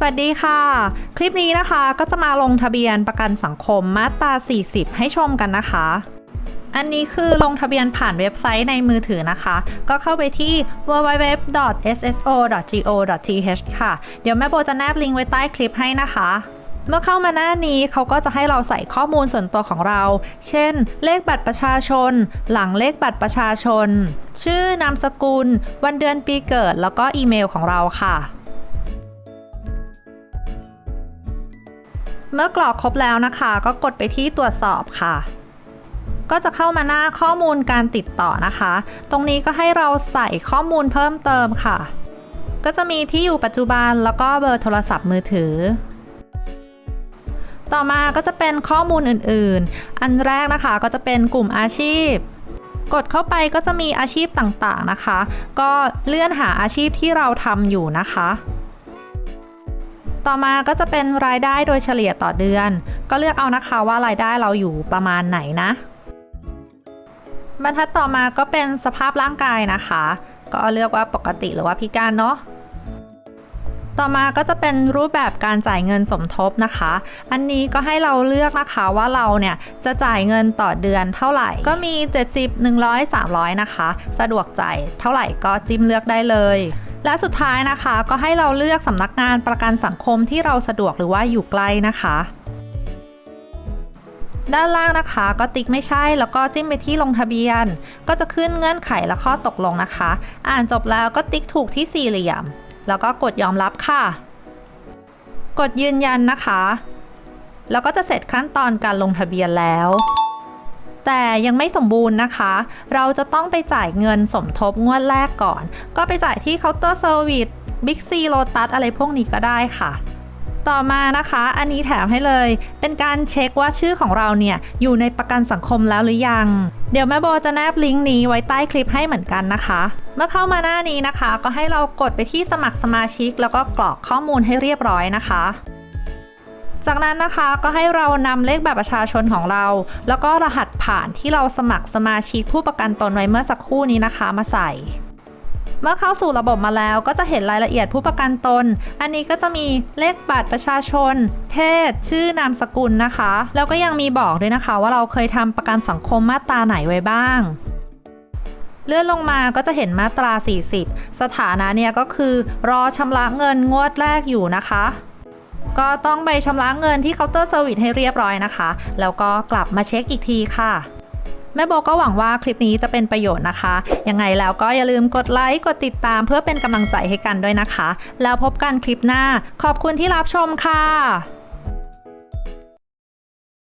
สวัสดีค่ะ คลิปนี้นะคะก็จะมาลงทะเบียนประกันสังคมมาตรา 40 ให้ชมกันนะคะ อันนี้คือลงทะเบียนผ่านเว็บไซต์ในมือถือนะคะ ก็เข้าไปที่ www.sso.go.th ค่ะ เดี๋ยวแม่โบจะแนบลิงก์ไว้ใต้คลิปให้นะคะเมื่อเข้ามาหน้านี้เขาก็จะให้เราใส่ข้อมูลส่วนตัวของเรา เช่น เลขบัตรประชาชน หลังเลขบัตรประชาชน ชื่อนามสกุล วันเดือนปีเกิด แล้วก็อีเมลของเราค่ะ เมื่อกรอกครบแล้วนะคะ ก็กดไปที่ตรวจสอบค่ะ ก็จะเข้ามาหน้าข้อมูลการติดต่อนะคะ ตรงนี้ก็ให้เราใส่ข้อมูลเพิ่มเติมค่ะ ก็จะมีที่อยู่ปัจจุบันแล้วก็เบอร์โทรศัพท์มือถือ ต่อมาก็จะเป็นข้อมูลอื่นๆ อันแรกนะคะก็จะเป็นกลุ่มอาชีพกดเข้าไปก็จะมีอาชีพต่างๆนะคะ ก็เลื่อนหาอาชีพที่เราทำอยู่นะคะ ต่อมาก็จะเป็นรายได้โดยเฉลี่ยต่อเดือน ก็เลือกเอานะคะว่ารายได้เราอยู่ประมาณไหนนะ บรรทัดต่อมาก็เป็นสภาพร่างกายนะคะ ก็เลือกว่าปกติหรือว่าพิการเนาะต่อมาก็จะเป็นรูปแบบการจ่ายเงินสมทบนะคะ อันนี้ก็ให้เราเลือกนะคะว่าเราเนี่ยจะจ่ายเงินต่อเดือนเท่าไหร่ ก็มี 70 100 300 นะคะ สะดวกใจเท่าไหร่ก็จิ้มเลือกได้เลย และสุดท้ายนะคะ ก็ให้เราเลือกสำนักงานประกันสังคมที่เราสะดวกหรือว่าอยู่ใกล้นะคะ ด้านล่างนะคะ ก็ติ๊กไม่ใช่แล้วก็จิ้มไปที่ลงทะเบียน ก็จะขึ้นเงื่อนไขและข้อตกลงนะคะ อ่านจบแล้วก็ติ๊กถูกที่สี่เหลี่ยม แล้วก็กดยอมรับค่ะ กดยืนยันนะคะ แล้วก็จะเสร็จขั้นตอนการลงทะเบียนแล้ว แต่ยังไม่สมบูรณ์นะคะ เราจะต้องไปจ่ายเงินสมทบงวดแรกก่อน ก็ไปจ่ายที่เคาน์เตอร์เซอร์วิสบิ๊กซีโลตัสอะไรพวกนี้ก็ได้ค่ะต่อมานะคะ อันนี้แถมให้เลย เป็นการเช็คว่าชื่อของเราเนี่ย อยู่ในประกันสังคมแล้วหรือยัง เดี๋ยวแม่โบจะแนบลิงก์นี้ไว้ใต้คลิปให้เหมือนกันนะคะ เมื่อเข้ามาหน้านี้นะคะ ก็ให้เรากดไปที่สมัครสมาชิก แล้วก็กรอกข้อมูลให้เรียบร้อยนะคะ จากนั้นนะคะก็ให้เรานำเลขบัตรประชาชนของเรา แล้วก็รหัสผ่านที่เราสมัครสมาชิกผู้ประกันตนไว้เมื่อสักครู่นี้นะคะมาใส่เมื่อเข้าสู่ระบบมาแล้วก็จะเห็นรายละเอียดผู้ประกันตน อันนี้ก็จะมีเลขบัตรประชาชน เพศ ชื่อนามสกุลนะคะ แล้วก็ยังมีบอกด้วยนะคะ ว่าเราเคยทำประกันสังคมมาตราไหนไว้บ้าง เลื่อนลงมาก็จะเห็นมาตรา 40 สถานะเนี่ยก็คือ รอชำระเงินงวดแรกอยู่นะคะ ก็ต้องไปชำระเงินที่เคาน์เตอร์เซอร์วิสให้เรียบร้อยนะคะ แล้วก็กลับมาเช็คอีกทีค่ะแม่โบก็หวังว่าคลิปนี้จะเป็นประโยชน์นะคะ ยังไงแล้วก็อย่าลืมกดไลค์กดติดตามเพื่อเป็นกำลังใจให้กันด้วยนะคะ แล้วพบกันคลิปหน้า ขอบคุณที่รับชมค่ะ